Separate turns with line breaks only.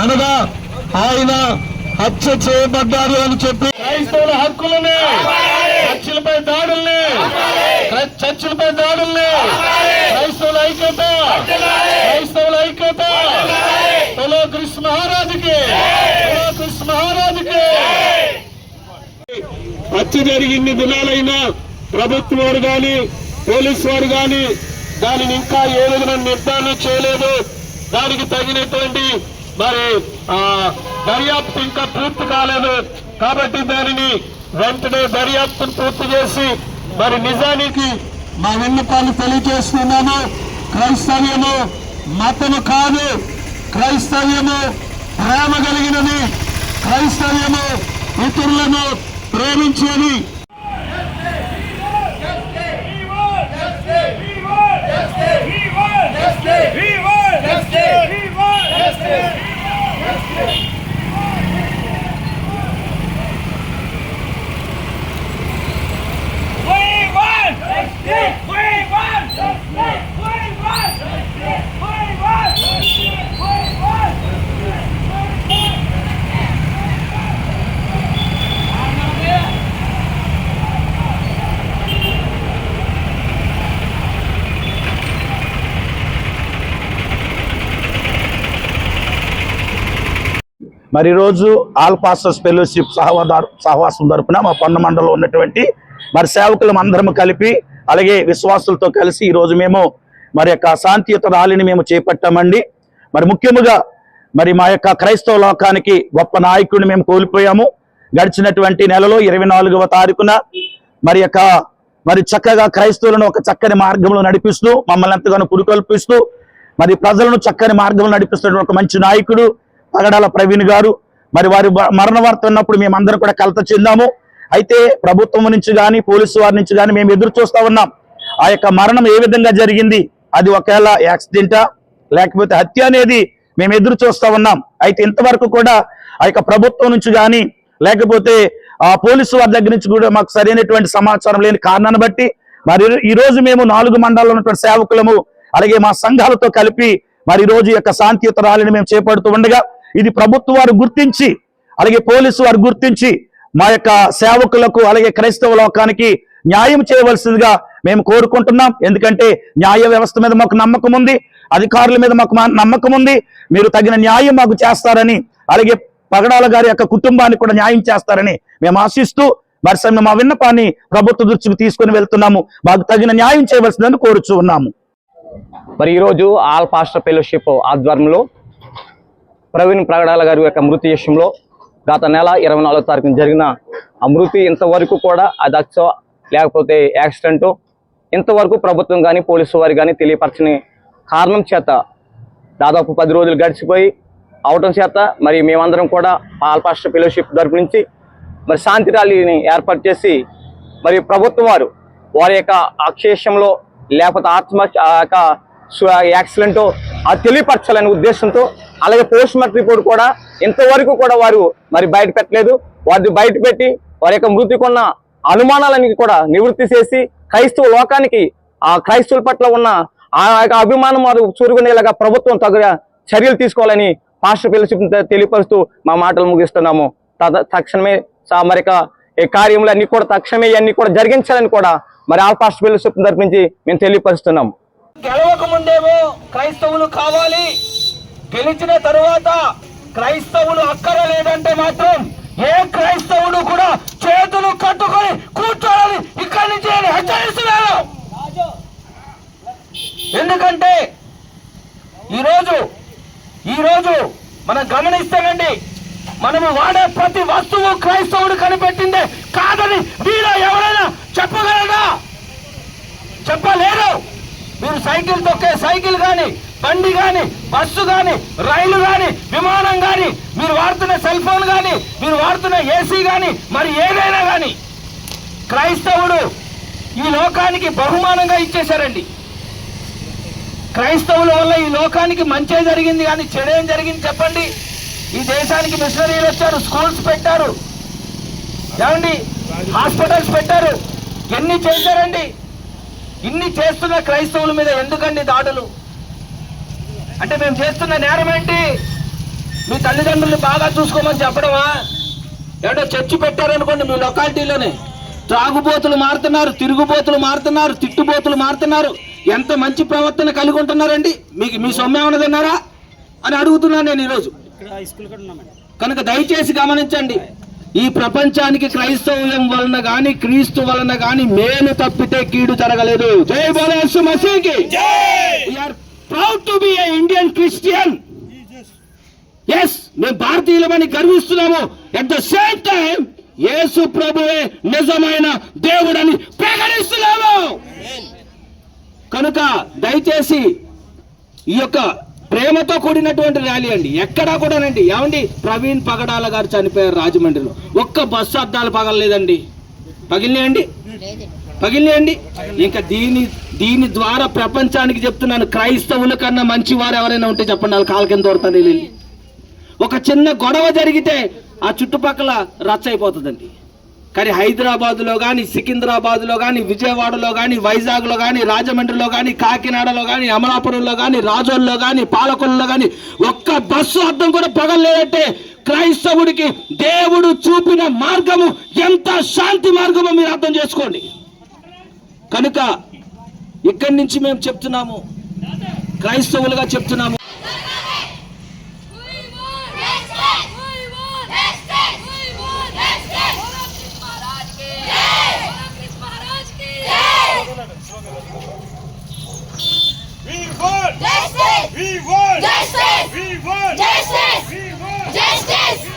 అనగా ఆయన హత్య చేయబడ్డారు అని చెప్పి క్రైస్తవుల హక్కులని చర్చిలపై దాడుల్ని చర్చిలపై దాడుల్ని క్రైస్తవుల ఐక్యత క్రైస్తవుల ఐక్యత తొలో కృష్ణ మహారాజుకి తొలో కృష్ణ మహారాజుకి. హత్య జరిగిన్ని దినాలైనా ప్రభుత్వం వారు గాని పోలీసు వారు గాని దానిని ఇంకా ఏ విధంగా నిర్ధారణ చేయలేదు. దానికి తగినటువంటి మరి ఆ దర్యాప్తు ఇంకా పూర్తి కాలేదు. కాబట్టి దానిని వెంటనే దర్యాప్తును పూర్తి చేసి మరి నిజానికి మా విన్నపాలు తెలియజేస్తున్నాము క్రైస్తవ్యము మతము కాదు క్రైస్తవ్యము ప్రేమ కలిగినది క్రైస్తవ్యము ఇతరులను ప్రేమించేది.
ಜೈ మరి ఈరోజు ఆల్ పాస్టర్స్ ఫెలోషిప్ సహవాదారు సహవాసం తరపున మా పన్ను మండలం ఉన్నటువంటి మరి సేవకులం అందరం కలిపి అలాగే విశ్వాసులతో కలిసి ఈరోజు మేము మరి యొక్క శాంతియుత ర్యాలీని మేము చేపట్టామండి. మరి ముఖ్యముగా మరి మా యొక్క క్రైస్తవ లోకానికి గొప్ప నాయకుడిని మేము కోల్పోయాము. గడిచినటువంటి నెలలో ఇరవై నాలుగవ తారీఖున మరి యొక్క మరి చక్కగా క్రైస్తవులను ఒక చక్కని మార్గంలో నడిపిస్తూ మమ్మల్ని ఎంతగానో పురుకొల్పిస్తూ మరి ప్రజలను చక్కని మార్గంలో నడిపిస్తున్న ఒక మంచి నాయకుడు తగడాల ప్రవీణ్ గారు మరి వారి మరణ వార్త ఉన్నప్పుడు మేమందరం కూడా కలత చెందాము. అయితే ప్రభుత్వం నుంచి కానీ పోలీసు వారి నుంచి కానీ మేము ఎదురు చూస్తూ ఉన్నాం. ఆ యొక్క మరణం ఏ విధంగా జరిగింది అది ఒకవేళ యాక్సిడెంటా లేకపోతే హత్య అనేది మేము ఎదురు చూస్తూ ఉన్నాం. అయితే ఇంతవరకు కూడా ఆ యొక్క ప్రభుత్వం నుంచి కానీ లేకపోతే ఆ పోలీసు వారి దగ్గర నుంచి కూడా మాకు సరైనటువంటి సమాచారం లేని కారణాన్ని బట్టి మరి ఈరోజు మేము నాలుగు మండలాల్లో ఉన్నటువంటి సేవకులము అలాగే మా సంఘాలతో కలిపి మరి ఈరోజు రోజు యొక్క శాంతియుత ర్యాలీని మేము చేపడుతూ ఉండగా ఇది ప్రభుత్వ వారు గుర్తించి అలాగే పోలీసు వారు గుర్తించి మా యొక్క సేవకులకు అలాగే క్రైస్తవ లోకానికి న్యాయం చేయవలసిందిగా మేము కోరుకుంటున్నాం. ఎందుకంటే న్యాయ వ్యవస్థ మీద మాకు నమ్మకం ఉంది అధికారుల మీద మాకు మా- నమ్మకం ఉంది మీరు తగిన న్యాయం మాకు చేస్తారని అలాగే పగడాల గారి యొక్క కుటుంబానికి కూడా న్యాయం చేస్తారని మేము ఆశిస్తూ మరి మా విన్నపాన్ని ప్రభుత్వ దృష్టికి తీసుకొని వెళ్తున్నాము. మాకు తగిన న్యాయం చేయవలసిందని కోరుచు ఉన్నాము.
మరి ఈరోజు ఆల్ పాస్టర్ ఫెలోషిప్ ఆధ్వర్యంలో ప్రవీణ్ ప్రగడాల గారి యొక్క మృతి విషయంలో గత నెల ఇరవై నాలుగో తారీఖున జరిగిన ఆ మృతి ఇంతవరకు కూడా అది అచ్చ లేకపోతే యాక్సిడెంట్ ఇంతవరకు ప్రభుత్వం కానీ పోలీసు వారు కానీ తెలియపరచని కారణం చేత దాదాపు పది రోజులు గడిచిపోయి అవటం చేత మరి మేమందరం కూడా పాల్పాస్టర్ ఫెలోషిప్ తరపు నుంచి మరి శాంతి ర్యాలీని ఏర్పాటు చేసి మరి ప్రభుత్వం వారు వారి యొక్క అక్షేషంలో లేకపోతే ఆత్మ ఆ యొక్క యాక్సిడెంట్ అది తెలియపరచాలనే ఉద్దేశంతో అలాగే పోస్ట్ మార్టం రిపోర్ట్ కూడా ఇంతవరకు కూడా వారు మరి బయట పెట్టలేదు. వారిని బయట పెట్టి వారి యొక్క మృతికున్న అనుమానాలని కూడా నివృత్తి చేసి క్రైస్తవ లోకానికి ఆ క్రైస్తవుల పట్ల ఉన్న ఆ యొక్క అభిమానం వారు చూరుకునేలాగా ప్రభుత్వం తగు చర్యలు తీసుకోవాలని పాస్టర్ ఫెలోషిప్ తెలియపరుస్తూ మా మాటలు ముగిస్తున్నాము. తక్షణమే మరి యొక్క ఈ కార్యములు అన్ని కూడా తక్షణమే అన్ని కూడా జరిగించాలని కూడా మరి ఆ పాస్టర్ ఫెలోషిప్ తరపు మేము తెలియపరుస్తున్నాము.
గెలవక ముందేమో క్రైస్తవులు కావాలి. గెలిచిన తరువాత క్రైస్తవులు అక్కర లేదంటే మాత్రం ఏ క్రైస్తవుడు కూడా చేతులు కట్టుకొని కూర్చోవాలి. ఇక్కడి నుంచి నేను హెచ్చరిస్తున్నాను. ఎందుకంటే ఈరోజు ఈరోజు మనం గమనిస్తానండి మనము వాడే ప్రతి వస్తువు క్రైస్తవుడు కనిపెట్టిందే కాదని మీలో ఎవరైనా చెప్పగలరా? చెప్పలేరు మీరు సైకిల్ తొక్కే సైకిల్ కానీ బండి కానీ బస్సు కానీ రైలు కానీ విమానం కానీ మీరు వాడుతున్న సెల్ ఫోన్ కానీ మీరు వాడుతున్న ఏసీ కానీ మరి ఏదైనా కానీ క్రైస్తవుడు ఈ లోకానికి బహుమానంగా ఇచ్చేశారండి. క్రైస్తవుల వల్ల ఈ లోకానికి మంచే జరిగింది కానీ చెడేం జరిగింది చెప్పండి? ఈ దేశానికి మిషనరీలు వచ్చారు స్కూల్స్ పెట్టారు. ఏమండి? హాస్పిటల్స్ పెట్టారు. ఎన్ని చేశారండి? ఇన్ని చేస్తున్న క్రైస్తవుల మీద ఎందుకండి దాడులు? అంటే మేము చేస్తున్న నేరం ఏంటి? మీ తల్లిదండ్రులు బాగా చూసుకోమని చెప్పడమా? ఏడో చర్చి పెట్టారనుకోండి మీ లొకాలిటీలోనే. త్రాగుబోతులు మారుతున్నారు తిరుగుబోతులు మారుతున్నారు తిట్టుబోతులు మారుతున్నారు. ఎంత మంచి ప్రవర్తన కలిగి ఉంటున్నారండి? మీకు మీ సొమ్ము ఏమైనా తిన్నారా? అని అడుగుతున్నాను నేను ఈరోజు. కనుక దయచేసి గమనించండి. ఈ ప్రపంచానికి క్రైస్తవ్యం వలన గాని క్రీస్తు వలన గాని మేలు తప్పితే కీడు జరగలేదు. జై బోలేసు మసీకి proud to be a Indian Christians మేము భారతీయులమని గర్విస్తున్నాము. At the same time Yesu ప్రభువే నిజమైన దేవుడని ప్రకటిస్తున్నాము. కనుక దయచేసి ఈ యొక్క ప్రేమతో కూడినటువంటి ర్యాలీ అండి. ఎక్కడా కూడానండి. ఏమండి? ప్రవీణ్ పగడాల గారు చనిపోయారు రాజమండ్రిలో. ఒక్క బస్సు అద్దాలు పగలలేదండి. పగిలినాయండి? పగిలినాయండి? ఇంకా దీని దీని ద్వారా ప్రపంచానికి చెప్తున్నాను క్రైస్తవుల కన్నా మంచి వారు ఎవరైనా ఉంటే చెప్పండి వాళ్ళు కాలకింద కింద వెళ్ళి. ఒక చిన్న గొడవ జరిగితే ఆ చుట్టుపక్కల రచ్చ అయిపోతుందండి. కానీ హైదరాబాద్లో కానీ సికింద్రాబాద్లో కానీ విజయవాడలో కానీ వైజాగ్లో కానీ రాజమండ్రిలో కానీ కాకినాడలో కానీ అమలాపురంలో కానీ రాజోల్లో కానీ పాలకొల్లో కానీ ఒక్క బస్సు అర్థం కూడా పగలలేదంటే క్రైస్తవుడికి దేవుడు చూపిన మార్గము ఎంత శాంతి మార్గమో మీరు అర్థం చేసుకోండి. కనుక ఇక్కడి నుంచి మేము చెప్తున్నాము క్రైస్తవులుగా చెప్తున్నాము
We want justice. We want justice. We want justice.